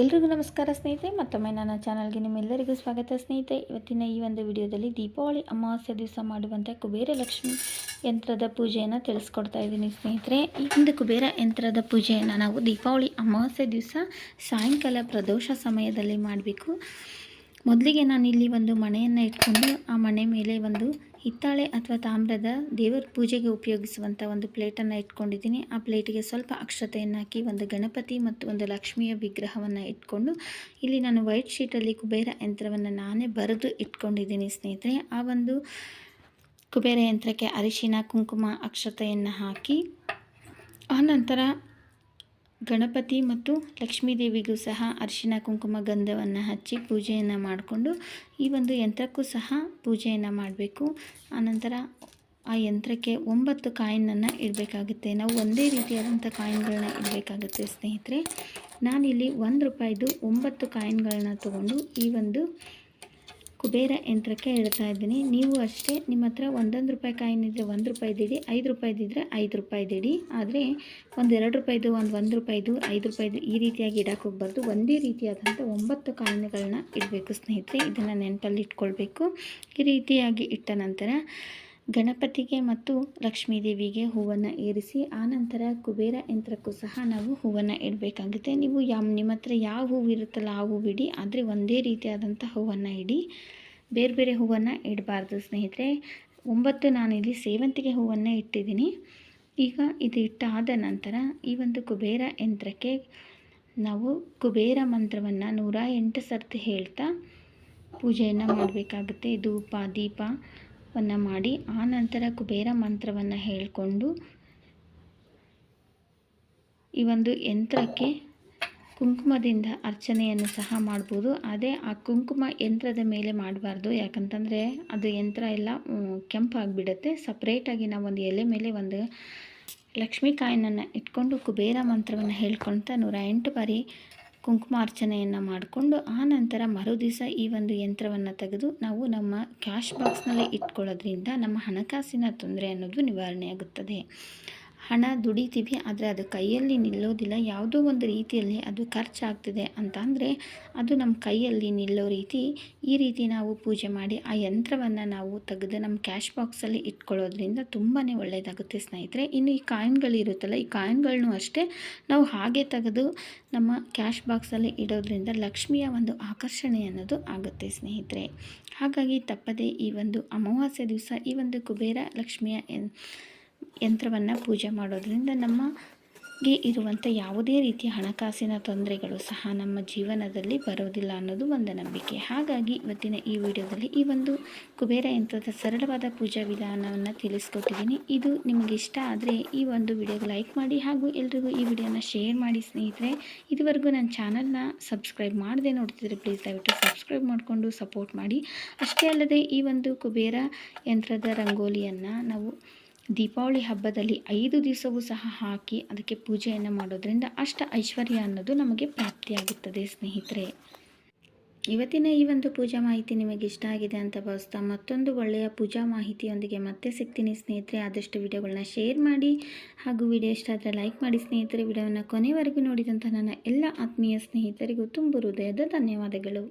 ಎಲ್ರಿಗೂ ನಮಸ್ಕಾರ ಸ್ನೇಹಿತರೆ, ಮತ್ತೊಮ್ಮೆ ನನ್ನ ಚಾನಲ್ಗೆ ನಿಮ್ಮೆಲ್ಲರಿಗೂ ಸ್ವಾಗತ ಸ್ನೇಹಿತರೆ. ಇವತ್ತಿನ ಈ ಒಂದು ವಿಡಿಯೋದಲ್ಲಿ ದೀಪಾವಳಿ ಅಮಾವಾಸ್ಯೆ ದಿವಸ ಮಾಡುವಂಥ ಕುಬೇರ ಲಕ್ಷ್ಮಿ ಯಂತ್ರದ ಪೂಜೆಯನ್ನು ತಿಳಿಸ್ಕೊಡ್ತಾ ಇದ್ದೀನಿ ಸ್ನೇಹಿತರೆ. ಈ ಒಂದು ಕುಬೇರ ಯಂತ್ರದ ಪೂಜೆಯನ್ನು ನಾವು ದೀಪಾವಳಿ ಅಮಾವಾಸ್ಯೆ ದಿವಸ ಸಾಯಂಕಾಲ ಪ್ರದೋಷ ಸಮಯದಲ್ಲಿ ಮಾಡಬೇಕು. ಮೊದಲಿಗೆ ನಾನಿಲ್ಲಿ ಒಂದು ಮಣೆಯನ್ನು ಇಟ್ಕೊಂಡು ಆ ಮಣೆ ಮೇಲೆ ಒಂದು ಹಿತ್ತಾಳೆ ಅಥವಾ ತಾಮ್ರದ ದೇವರ ಪೂಜೆಗೆ ಉಪಯೋಗಿಸುವಂಥ ಒಂದು ಪ್ಲೇಟನ್ನು ಇಟ್ಕೊಂಡಿದ್ದೀನಿ. ಆ ಪ್ಲೇಟಿಗೆ ಸ್ವಲ್ಪ ಅಕ್ಷತೆಯನ್ನು ಹಾಕಿ ಒಂದು ಗಣಪತಿ ಮತ್ತು ಒಂದು ಲಕ್ಷ್ಮಿಯ ವಿಗ್ರಹವನ್ನು ಇಟ್ಕೊಂಡು ಇಲ್ಲಿ ನಾನು ವೈಟ್ ಶೀಟಲ್ಲಿ ಕುಬೇರ ಯಂತ್ರವನ್ನು ನಾನೇ ಬರೆದು ಇಟ್ಕೊಂಡಿದ್ದೀನಿ ಸ್ನೇಹಿತರೆ. ಆ ಒಂದು ಕುಬೇರ ಯಂತ್ರಕ್ಕೆ ಅರಿಶಿನ, ಕುಂಕುಮ ಅಕ್ಷತೆಯನ್ನು ಹಾಕಿ ಆನಂತರ ಗಣಪತಿ ಮತ್ತು ಲಕ್ಷ್ಮೀ ದೇವಿಗೂ ಸಹ ಅರಿಶಿನ, ಕುಂಕುಮ, ಗಂಧವನ್ನು ಹಚ್ಚಿ ಪೂಜೆಯನ್ನು ಮಾಡಿಕೊಂಡು ಈ ಒಂದು ಯಂತ್ರಕ್ಕೂ ಸಹ ಪೂಜೆಯನ್ನು ಮಾಡಬೇಕು. ಆನಂತರ ಆ ಯಂತ್ರಕ್ಕೆ ಒಂಬತ್ತು ಕಾಯಿನನ್ನು ಇಡಬೇಕಾಗುತ್ತೆ. ನಾವು ಒಂದೇ ರೀತಿಯಾದಂಥ ಕಾಯಿನ್ಗಳನ್ನ ಇಡಬೇಕಾಗುತ್ತೆ ಸ್ನೇಹಿತರೆ. ನಾನಿಲ್ಲಿ ಒಂದು ರೂಪಾಯಿದು ಒಂಬತ್ತು ಕಾಯಿನ್ಗಳನ್ನ ತಗೊಂಡು ಈ ಒಂದು ಕುಬೇರ ಯಂತ್ರಕ್ಕೆ ಇಡ್ತಾ ಇದ್ದೀನಿ. ನೀವು ಅಷ್ಟೇ ನಿಮ್ಮ ಹತ್ರ ಒಂದೊಂದು ರೂಪಾಯಿ ಕಾಯಿನ್ ಇದ್ದರೆ ಒಂದು ರೂಪಾಯಿದಿಡಿ ಐದು ರೂಪಾಯಿದಿದ್ರೆ ಐದು ರೂಪಾಯಿದಿಡಿ ಆದರೆ ಒಂದು ಎರಡು ರೂಪಾಯಿದು ಒಂದು ಒಂದು ರೂಪಾಯಿದು ಐದು ರೂಪಾಯಿದು ಈ ರೀತಿಯಾಗಿ ಇಡಕ್ಕೆ ಹೋಗ್ಬಾರ್ದು. ಒಂದೇ ರೀತಿಯಾದಂಥ ಒಂಬತ್ತು ಕಾಯಿನ್ಗಳನ್ನ ಇಡಬೇಕು ಸ್ನೇಹಿತರೆ. ಇದನ್ನು ನೆನಪಲ್ಲಿ ಇಟ್ಕೊಳ್ಬೇಕು. ಈ ರೀತಿಯಾಗಿ ಇಟ್ಟ ನಂತರ ಗಣಪತಿಗೆ ಮತ್ತು ಲಕ್ಷ್ಮೀದೇವಿಗೆ ಹೂವನ್ನು ಏರಿಸಿ ಆನಂತರ ಕುಬೇರ ಯಂತ್ರಕ್ಕೂ ಸಹ ನಾವು ಹೂವನ್ನು ಇಡಬೇಕಾಗುತ್ತೆ. ನೀವು ಯಾವ ನಿಮ್ಮ ಹತ್ರ ಯಾವ ಹೂವು ಇರುತ್ತಲ್ಲ ಆ ಹೂವು ಇಡಿ, ಆದರೆ ಒಂದೇ ರೀತಿಯಾದಂಥ ಹೂವನ್ನು ಇಡಿ. ಬೇರೆ ಬೇರೆ ಹೂವನ್ನು ಇಡಬಾರ್ದು ಸ್ನೇಹಿತರೆ. ಒಂಬತ್ತು ನಾನಿಲ್ಲಿ ಸೇವಂತಿಗೆ ಹೂವನ್ನು ಇಟ್ಟಿದ್ದೀನಿ. ಈಗ ಇದು ಇಟ್ಟಾದ ನಂತರ ಈ ಒಂದು ಕುಬೇರ ಯಂತ್ರಕ್ಕೆ ನಾವು ಕುಬೇರ ಮಂತ್ರವನ್ನು ನೂರ ಎಂಟು ಸರ್ತಿ ಹೇಳ್ತಾ ಪೂಜೆಯನ್ನು ಮಾಡಬೇಕಾಗುತ್ತೆ. ಧೂಪ, ದೀಪ ವನ್ನು ಮಾಡಿ, ಆ ನಂತರ ಕುಬೇರ ಮಂತ್ರವನ್ನು ಹೇಳಿಕೊಂಡು, ಈ ಒಂದು ಯಂತ್ರಕ್ಕೆ ಕುಂಕುಮದಿಂದ ಅರ್ಚನೆಯನ್ನು ಸಹ ಮಾಡ್ಬೋದು. ಅದೇ ಆ ಕುಂಕುಮ ಯಂತ್ರದ ಮೇಲೆ ಮಾಡಬಾರ್ದು. ಯಾಕಂತಂದರೆ ಅದು ಯಂತ್ರ ಎಲ್ಲ ಕೆಂಪಾಗಿಬಿಡುತ್ತೆ. ಸಪ್ರೇಟಾಗಿ ನಾವು ಒಂದು ಎಲೆ ಮೇಲೆ ಒಂದು ಲಕ್ಷ್ಮೀ ಕಾಯಿನನ್ನು ಇಟ್ಕೊಂಡು ಕುಬೇರ ಮಂತ್ರವನ್ನು ಹೇಳ್ಕೊಳ್ತಾ ನೂರ ಎಂಟು ಬಾರಿ ಕುಂಕುಮಾರ್ಚನೆಯನ್ನು ಮಾಡಿಕೊಂಡು ಆ ನಂತರ ಮರುದಿವಸ ಈ ಒಂದು ಯಂತ್ರವನ್ನು ತೆಗೆದು ನಾವು ನಮ್ಮ ಕ್ಯಾಶ್ ಬಾಕ್ಸ್ನಲ್ಲಿ ಇಟ್ಕೊಳ್ಳೋದ್ರಿಂದ ನಮ್ಮ ಹಣಕಾಸಿನ ತೊಂದರೆ ಅನ್ನೋದು ನಿವಾರಣೆಯಾಗುತ್ತದೆ. ಹಣ ದುಡಿತೀವಿ, ಆದರೆ ಅದು ಕೈಯಲ್ಲಿ ನಿಲ್ಲೋದಿಲ್ಲ. ಯಾವುದೋ ಒಂದು ರೀತಿಯಲ್ಲಿ ಅದು ಖರ್ಚಾಗ್ತಿದೆ ಅಂತ ಅಂದರೆ ಅದು ನಮ್ಮ ಕೈಯಲ್ಲಿ ನಿಲ್ಲೋ ರೀತಿ, ಈ ರೀತಿ ನಾವು ಪೂಜೆ ಮಾಡಿ ಆ ಯಂತ್ರವನ್ನು ನಾವು ತೆಗೆದು ನಮ್ಮ ಕ್ಯಾಶ್ ಬಾಕ್ಸಲ್ಲಿ ಇಟ್ಕೊಳ್ಳೋದ್ರಿಂದ ತುಂಬಾ ಒಳ್ಳೆಯದಾಗುತ್ತೆ ಸ್ನೇಹಿತರೆ. ಇನ್ನು ಈ ಕಾಯಿನ್ಗಳಿರುತ್ತಲ್ಲ ಈ ಕಾಯಿನ್ಗಳನ್ನೂ ಅಷ್ಟೇ ನಾವು ಹಾಗೆ ತೆಗೆದು ನಮ್ಮ ಕ್ಯಾಶ್ ಬಾಕ್ಸಲ್ಲಿ ಇಡೋದ್ರಿಂದ ಲಕ್ಷ್ಮಿಯ ಒಂದು ಆಕರ್ಷಣೆ ಅನ್ನೋದು ಆಗುತ್ತೆ ಸ್ನೇಹಿತರೆ. ಹಾಗಾಗಿ ತಪ್ಪದೆ ಈ ಒಂದು ಅಮಾವಾಸ್ಯೆ ದಿವಸ ಈ ಒಂದು ಕುಬೇರ ಲಕ್ಷ್ಮಿಯ ಯಂತ್ರವನ್ನು ಪೂಜೆ ಮಾಡೋದ್ರಿಂದ ನಮಗೆ ಇರುವಂಥ ಯಾವುದೇ ರೀತಿಯ ಹಣಕಾಸಿನ ತೊಂದರೆಗಳು ಸಹ ನಮ್ಮ ಜೀವನದಲ್ಲಿ ಬರೋದಿಲ್ಲ ಅನ್ನೋದು ಒಂದು ನಂಬಿಕೆ. ಹಾಗಾಗಿ ಇವತ್ತಿನ ಈ ವಿಡಿಯೋದಲ್ಲಿ ಈ ಒಂದು ಕುಬೇರ ಯಂತ್ರದ ಸರಳವಾದ ಪೂಜಾ ವಿಧಾನವನ್ನು ತಿಳಿಸ್ಕೊಟ್ಟಿದ್ದೀನಿ. ಇದು ನಿಮಗೆ ಇಷ್ಟ ಆದರೆ ಈ ಒಂದು ವಿಡಿಯೋಗೆ ಲೈಕ್ ಮಾಡಿ ಹಾಗೂ ಎಲ್ರಿಗೂ ಈ ವಿಡಿಯೋನ ಶೇರ್ ಮಾಡಿ ಸ್ನೇಹಿತರೆ. ಇದುವರೆಗೂ ನನ್ನ ಚಾನಲ್ನ ಸಬ್ಸ್ಕ್ರೈಬ್ ಮಾಡದೆ ನೋಡ್ತಿದ್ರೆ ಪ್ಲೀಸ್ ದಯವಿಟ್ಟು ಸಬ್ಸ್ಕ್ರೈಬ್ ಮಾಡಿಕೊಂಡು ಸಪೋರ್ಟ್ ಮಾಡಿ. ಅಷ್ಟೇ ಅಲ್ಲದೆ ಈ ಒಂದು ಕುಬೇರ ಯಂತ್ರದ ರಂಗೋಲಿಯನ್ನು ನಾವು ದೀಪಾವಳಿ ಹಬ್ಬದಲ್ಲಿ ಐದು ದಿವಸವೂ ಸಹ ಹಾಕಿ ಅದಕ್ಕೆ ಪೂಜೆಯನ್ನು ಮಾಡೋದರಿಂದ ಅಷ್ಟ ಐಶ್ವರ್ಯ ಅನ್ನೋದು ನಮಗೆ ಪ್ರಾಪ್ತಿಯಾಗುತ್ತದೆ, ಸ್ನೇಹಿತರೆ. ಇವತ್ತಿನ ಈ ಒಂದು ಪೂಜಾ ಮಾಹಿತಿ ನಿಮಗೆ ಇಷ್ಟ ಆಗಿದೆ ಅಂತ ಭಾವಿಸ್ತಾ ಮತ್ತೊಂದು ಒಳ್ಳೆಯ ಪೂಜಾ ಮಾಹಿತಿಯೊಂದಿಗೆ ಮತ್ತೆ ಸಿಗ್ತೀನಿ ಸ್ನೇಹಿತರೆ. ಆದಷ್ಟು ವಿಡಿಯೋಗಳನ್ನ ಶೇರ್ ಮಾಡಿ ಹಾಗೂ ವಿಡಿಯೋ ಇಷ್ಟ ಆದರೆ ಲೈಕ್ ಮಾಡಿ ಸ್ನೇಹಿತರೆ. ವಿಡಿಯೋವನ್ನು ಕೊನೆವರೆಗೂ ನೋಡಿದಂಥ ನನ್ನ ಎಲ್ಲ ಆತ್ಮೀಯ ಸ್ನೇಹಿತರಿಗೂ ತುಂಬ ಹೃದಯದ ಧನ್ಯವಾದಗಳು.